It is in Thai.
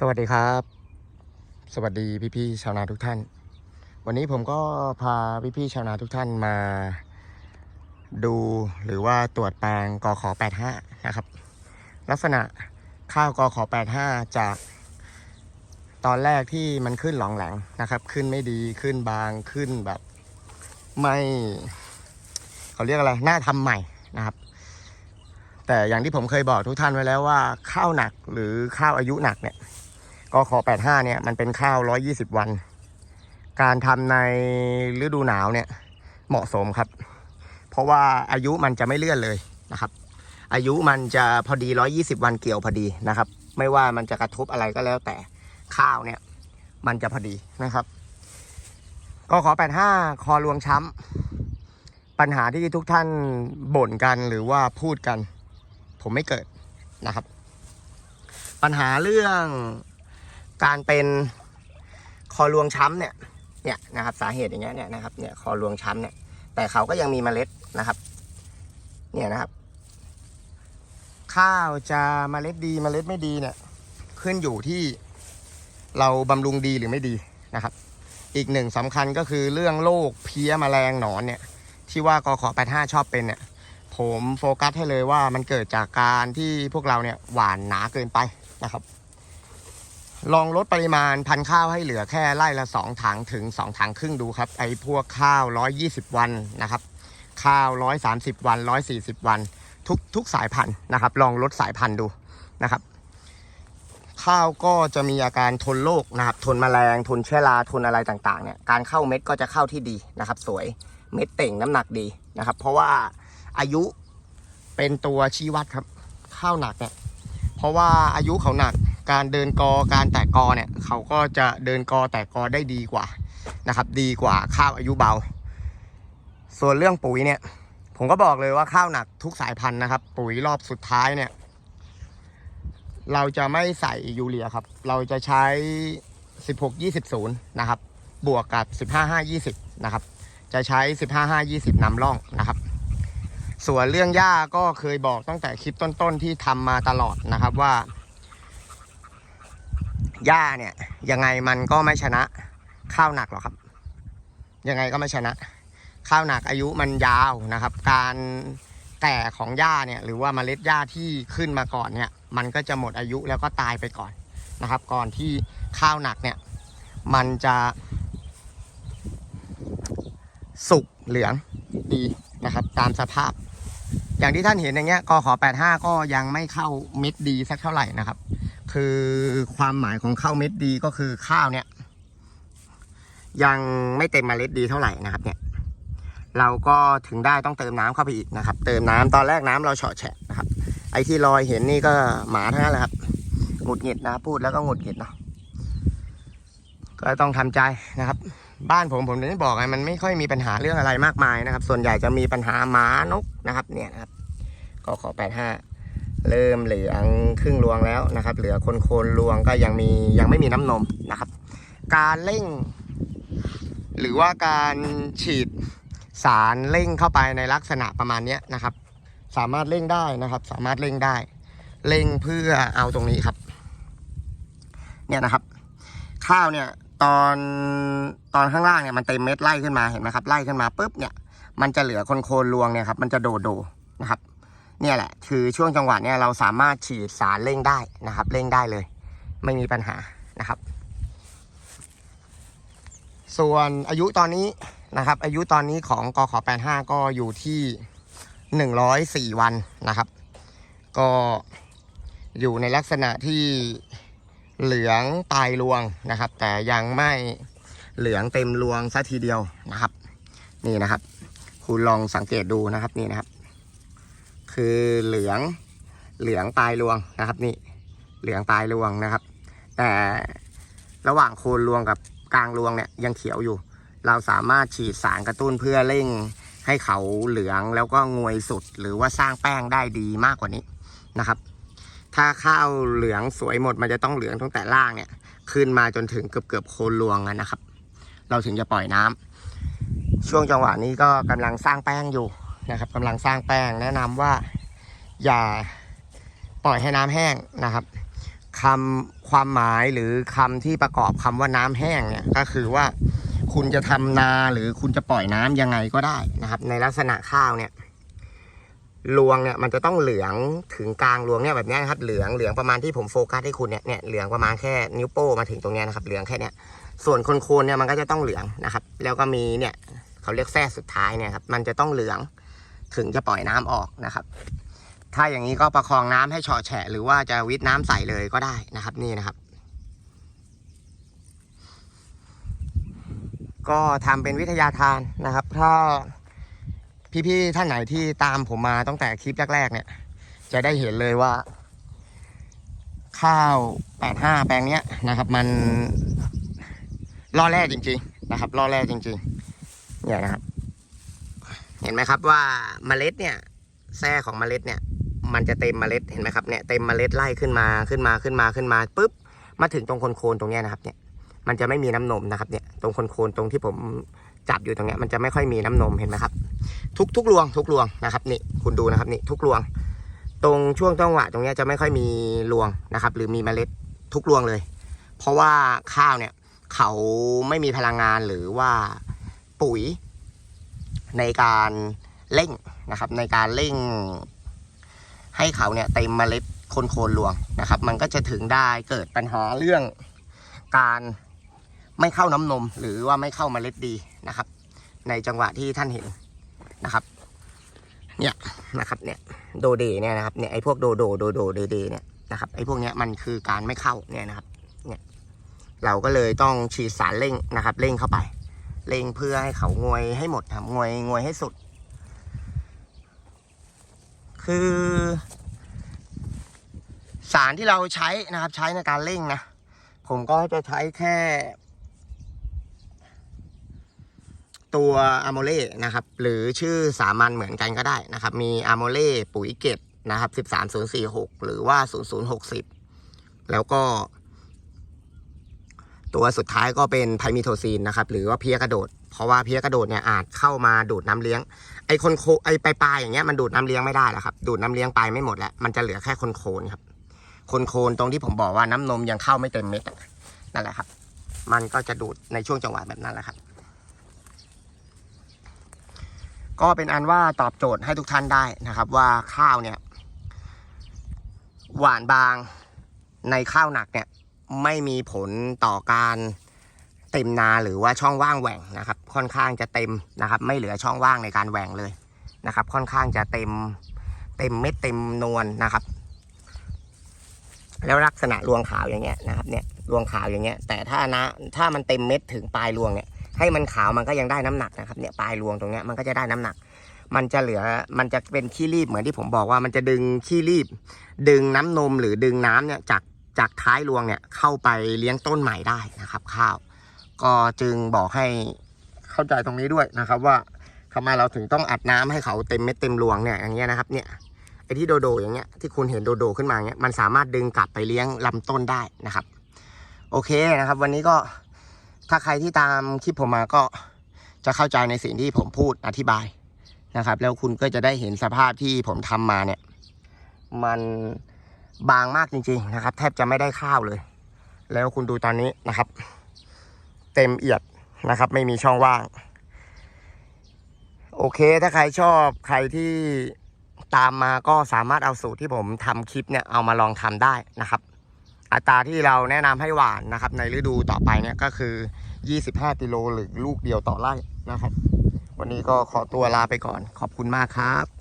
สวัสดีครับ สวัสดีพี่ๆชาวนาทุกท่าน วันนี้ผมก็พาพี่ๆชาวนาทุกท่านมา ดูหรือว่าตรวจแปลงกอขอ85 นะครับ ลักษณะข้าวกอขอ85 จาก ตอนแรกที่มันขึ้นหลองแหลงนะครับ ขึ้นไม่ดีขึ้นบางขึ้นแบบ ไม่เขาเรียกอะไรหน่าทำใหม่นะครับแต่อย่างที่ผมเคยบอกทุกท่านไว้แล้วว่าข้าวหนักหรือข้าวอายุหนักเนี่ย ก็ขอ85เนี่ยมันเป็นข้าว 120 วัน การทำในฤดูหนาวเนี่ยเหมาะสมครับ เพราะว่าอายุมันจะไม่เลื่อนเลยนะครับ อายุมันจะพอดี 120 วันเกี่ยวพอดีนะครับ ไม่ว่ามันจะกระทบอะไรก็แล้วแต่ข้าวเนี่ยมันจะพอดีนะครับ ก็ขอ 85 คอรวงช้ำปัญหาที่ทุกท่านบ่นกันหรือว่าพูดกัน ผมไม่เกิดนะครับ ปัญหาเรื่อง การเป็นคอรวงช้ำเนี่ยเนี่ยนะครับสาเหตุอย่างเงี้ยเนี่ยนะครับเนี่ยคอรวงช้ำเนี่ย แต่เขาก็ยังมีเมล็ดนะครับ เนี่ยนะครับ ข้าวจะเมล็ดดีเมล็ดไม่ดีเนี่ย ขึ้นอยู่ที่เราบำรุงดีหรือไม่ดีนะครับ อีกหนึ่งสำคัญก็คือเรื่องโรคเพี้ยแมลงหนอนเนี่ย ที่ว่ากขอ85ชอบเป็นเนี่ย ผมโฟกัสให้เลยว่ามันเกิดจากการที่พวกเราเนี่ยหวานหนาเกินไปนะครับ ลองลดปริมาณพันธุ์ข้าวให้เหลือแค่ไร่ละ 2 ถังถึง 2 ถังครึ่งดูครับไอ้พวกข้าว 120 วันนะครับ ข้าว 130 วัน 140 วัน ทุกทุกสายพันธุ์นะครับ ลองลดสายพันธุ์ดูนะครับ ข้าวก็จะมีอาการทนโรคนะครับ ทนแมลงทนเชื้อราทนอะไรต่างๆเนี่ยการเข้าเม็ดก็จะเข้าที่ดีนะครับ สวยเม็ดเต่งน้ำหนักดีนะครับ เพราะว่าอายุเป็นตัวชี้วัดครับ ข้าวหนักเนี่ยเพราะว่าอายุเขาหนัก การเดินกอการแตกกอเนี่ยเขาก็จะเดินกอแตกกอได้ดีกว่านะครับ ดีกว่าข้าวอายุเบา ส่วนเรื่องปุ๋ยเนี่ยผมก็บอกเลยว่าข้าวหนักทุกสายพันธุ์นะครับ ปุ๋ยรอบสุดท้ายเนี่ย เราจะไม่ใส่ยูเรียครับ เราจะใช้ 16 20 0นะครับ บวกกับ 15 5 20นะครับ จะใช้ 15 5 20นำร่องนะครับ ส่วนเรื่องหญ้าก็เคยบอกตั้งแต่คลิปต้นๆที่ทำมาตลอดนะครับว่า หญ้าเนี่ย ยังไงมันก็ไม่ชนะข้าวหนักหรอกครับ ยังไงก็ไม่ชนะ ข้าวหนักอายุมันยาวนะครับ การแก่ของหญ้าเนี่ยหรือว่าเมล็ดหญ้าที่ขึ้นมาก่อนเนี่ยมันก็จะหมดอายุแล้วก็ตายไปก่อนนะครับ ก่อนที่ข้าวหนักเนี่ยมันจะสุกเหลืองดีนะครับ ตามสภาพ อย่างที่ท่านเห็นอย่างเงี้ยกขอ85 ก็ยังไม่เข้าเม็ดดีสักเท่าไหร่นะครับ คือความหมายของเข้าเม็ดดีก็คือข้าวเนี่ย ยังไม่เต็มเมล็ดดีเท่าไหร่นะครับ เนี่ย เราก็ถึงได้ต้องเติมน้ำเข้าไปอีกนะครับ เติมน้ำตอนแรกน้ำเราเฉาะแฉะนะครับ ไอ้ที่ลอยเห็นนี่ก็หมาทั้งนั้นแหละครับหงุดหงิดนะพูดแล้วก็หงุดหงิดเนาะก็ต้องทำใจนะครับ บ้านผมผมถึงบอกไงมันไม่ค่อยมีปัญหาเรื่องอะไรมากมายนะครับ ส่วนใหญ่จะมีปัญหาหมานกนะครับ เนี่ยนะครับก็ขอแปดห้า เริ่มเหลืองครึ่งรวงแล้วนะครับ เหลือคนโคนรวงก็ยังมียังไม่มีน้ำนมนะครับ การเร่ง หรือว่าการฉีดสารเร่งเข้าไปในลักษณะประมาณนี้นะครับ สามารถเร่งได้นะครับ สามารถเร่งได้ เร่งเพื่อเอาตรงนี้ครับ เนี่ยนะครับ ข้าวเนี่ยตอนตอนข้างล่างเนี่ยมันเต็มเม็ดไล่ขึ้นมาเห็นไหมครับไล่ขึ้นมาปุ๊บเนี่ยมันจะเหลือคนโคนรวงเนี่ยครับ มันจะโดดโดนะครับ เนี่ยแหละ คือช่วงจังหวะเนี่ยเราสามารถฉีดสารเร่งได้นะครับ เร่งได้เลย ไม่มีปัญหานะครับ ส่วนอายุตอนนี้นะครับ อายุตอนนี้ของกขอ85 ก็อยู่ที่ 104 วันนะครับ ก็อยู่ในลักษณะที่เหลืองปลายรวงนะครับ แต่ยังไม่เหลืองเต็มรวงซะทีเดียวนะครับ นี่นะครับ คุณลองสังเกตดูนะครับนี่นะครับ คือเหลืองเหลืองปลายรวงนะครับนี่เหลืองปลายรวงนะครับ แต่ระหว่างโคนรวงกับกลางรวงเนี่ยยังเขียวอยู่ เราสามารถฉีดสารกระตุ้นเพื่อเร่งให้เขาเหลืองแล้วก็งวยสุดหรือว่าสร้างแป้งได้ดีมากกว่านี้นะครับ ถ้าข้าวเหลืองสวยหมดมันจะต้องเหลืองตั้งแต่ล่างเนี่ยขึ้นมาจนถึงเกือบเกือบโคนรวงนะครับ เราถึงจะปล่อยน้ำช่วงจังหวะนี้ก็กำลังสร้างแป้งอยู่ นะครับกำลังสร้างแป้งแนะนำว่าอย่าปล่อยให้น้ำแห้งนะครับคำความหมายหรือคำที่ประกอบคำว่าน้ำแห้งเนี่ยก็คือว่าคุณจะทำนาหรือคุณจะปล่อยน้ำยังไงก็ได้นะครับ ในลักษณะข้าวเนี่ยรวงเนี่ยมันจะต้องเหลืองถึงกลางรวงเนี่ยแบบนี้นะครับ เหลืองเหลืองประมาณที่ผมโฟกัสให้คุณเนี่ยเนี่ยเหลืองประมาณแค่นิ้วโป้มาถึงตรงนี้นะครับ เหลืองแค่เนี้ยส่วนคนโคนเนี่ยมันก็จะต้องเหลืองนะครับ แล้วก็มีเนี่ยเขาเรียกแท้สุดท้ายเนี่ยครับมันจะต้องเหลือง ถึงจะปล่อยน้ำออกนะครับ ถ้าอย่างนี้ก็ประคองน้ำให้เฉาะแฉะหรือว่าจะวิทน้ำใส่เลยก็ได้นะครับ นี่นะครับ ก็ทำเป็นวิทยาทานนะครับ ถ้าพี่ๆท่านไหนที่ตามผมมาตั้งแต่คลิปแรกๆเนี่ย จะได้เห็นเลยว่า ข้าว 85 แปลงเนี้ยนะครับ มันล่อแร่จริง ๆ นะครับล่อแร่จริง ๆ เนี่ยนะครับ ห็นไหมครับว่าเมล็ดเนี่ยแส้ของเมล็ดเนี่ย มันจะเต็มเมล็ดเห็นไหมครับเนี่ยเต็มเมล็ดไล่ขึ้นมาขึ้นมาขึ้นมาขึ้นมาปุ๊บมาถึงตรงโคนๆตรงเนี้ยนะครับเนี่ยมันจะไม่มีน้ำนมนะครับเนี่ยตรงโคนๆตรงที่ผมจับอยู่ตรงเนี้ยมันจะไม่ค่อยมีน้ำนมเห็นไหมครับ ทุกทุกรวงทุกรวงนะครับนี่คุณดูนะครับนี่ทุกรวง ตรงช่วงจังหวะตรงเนี้ยจะไม่ค่อยมีรวงนะครับ หรือมีเมล็ดทุกรวงเลย เพราะว่าข้าวเนี่ยเขาไม่มีพลังงานหรือว่าปุ๋ย ในการเร่งนะครับในการเร่งให้เขาเนี่ยเต็มเมล็ดโคนโคนรวงนะครับ มันก็จะถึงได้เกิดปัญหาเรื่องการไม่เข้าน้ำนม หรือว่าไม่เข้าเมล็ดดีนะครับ ในจังหวะที่ท่านเห็นนะครับเนี่ยนะครับเนี่ยโดเดเนี่ยนะครับเนี่ยไอ้พวกโดโดโดโดเดเดเนี่ยนะครับไอ้พวกเนี้ยมันคือการไม่เข้าเนี่ยนะครับเนี่ยเราก็เลยต้องฉีดสารเร่งนะครับ เร่งเข้าไป เร่งเพื่อให้เขางวยให้หมดครับงวยงวยให้สุด คือ สารที่เราใช้นะครับ ใช้ในการเร่งนะผมก็จะใช้แค่ ตัวอะโมเล่นะครับ หรือชื่อสามัญเหมือนกันก็ได้นะครับ มีอะโมเล่ปุ๋ยเกตนะครับ 13046 หรือว่า 0060แล้วก็ ตัวสุดท้ายก็เป็นไพมิโทซีนนะครับหรือว่าเพี้ยกระโดด เพราะว่าเพี้ยกระโดดเนี่ยอาจเข้ามาดูดน้ำเลี้ยง ไอคนโคไอปลายๆอย่างเงี้ยมันดูดน้ำเลี้ยงไม่ได้แล้วครับดูดน้ำเลี้ยงไปไม่หมดแล้วมันจะเหลือแค่คนโคนครับคนโคนตรงที่ผมบอกว่าน้ำนมยังเข้าไม่เต็มเม็ดนั่นแหละครับ มันก็จะดูดในช่วงจังหวะแบบนั้นแหละครับ ก็เป็นอันว่าตอบโจทย์ให้ทุกท่านได้นะครับ ว่าข้าวเนี่ย หวานบางในข้าวหนักเนี่ย ไม่มีผลต่อการเต็มนาหรือว่าช่องว่างแหว่งนะครับ ค่อนข้างจะเต็มนะครับ ไม่เหลือช่องว่างในการแหว่งเลยนะครับ ค่อนข้างจะเต็มเต็มเม็ดเต็มนวลนะครับ แล้วลักษณะรวงขาวอย่างเงี้ยนะครับเนี่ยรวงขาวอย่างเงี้ย แต่ถ้านะถ้ามันเต็มเม็ดถึงปลายรวงเนี่ยให้มันขาวมันก็ยังได้น้ำหนักนะครับเนี่ยปลายรวงตรงเนี้ยมันก็จะได้น้ำหนัก มันจะเหลือมันจะเป็นขี้รีบเหมือนที่ผมบอกว่ามันจะดึงขี้รีบ ดึงน้ำนมหรือดึงน้ำเนี่ยจาก จากท้ายรวงเนี่ยเข้าไปเลี้ยงต้นใหม่ได้นะครับ ข้าว ก็จึงบอกให้เข้าใจตรงนี้ด้วยนะครับว่าทำไมเราถึงต้องอัดน้ำให้เขาเต็มเม็ดเต็มรวงเนี่ยอย่างเงี้ยนะครับเนี่ยไอ้ที่โดโดอย่างเงี้ยที่คุณเห็นโดโดขึ้นมาเงี้ยมันสามารถดึงกลับไปเลี้ยงลำต้นได้นะครับ โอเคนะครับ วันนี้ก็ถ้าใครที่ตามคลิปผมมาก็จะเข้าใจในสิ่งที่ผมพูดอธิบายนะครับ แล้วคุณก็จะได้เห็นสภาพที่ผมทำมาเนี่ย มัน บางมากจริงๆนะครับ แทบจะไม่ได้ข้าวเลย แล้วคุณดูตอนนี้นะครับ เต็มเอียดนะครับ ไม่มีช่องว่าง โอเคถ้าใครชอบใครที่ตามมาก็สามารถเอาสูตรที่ผมทำคลิปเนี่ยเอามาลองทำได้นะครับ อัตราที่เราแนะนำให้หวานนะครับ ในฤดูต่อไปเนี่ยก็คือ 25กิโลหรือลูกเดียวต่อไร่นะครับ วันนี้ก็ขอตัวลาไปก่อนขอบคุณมากครับ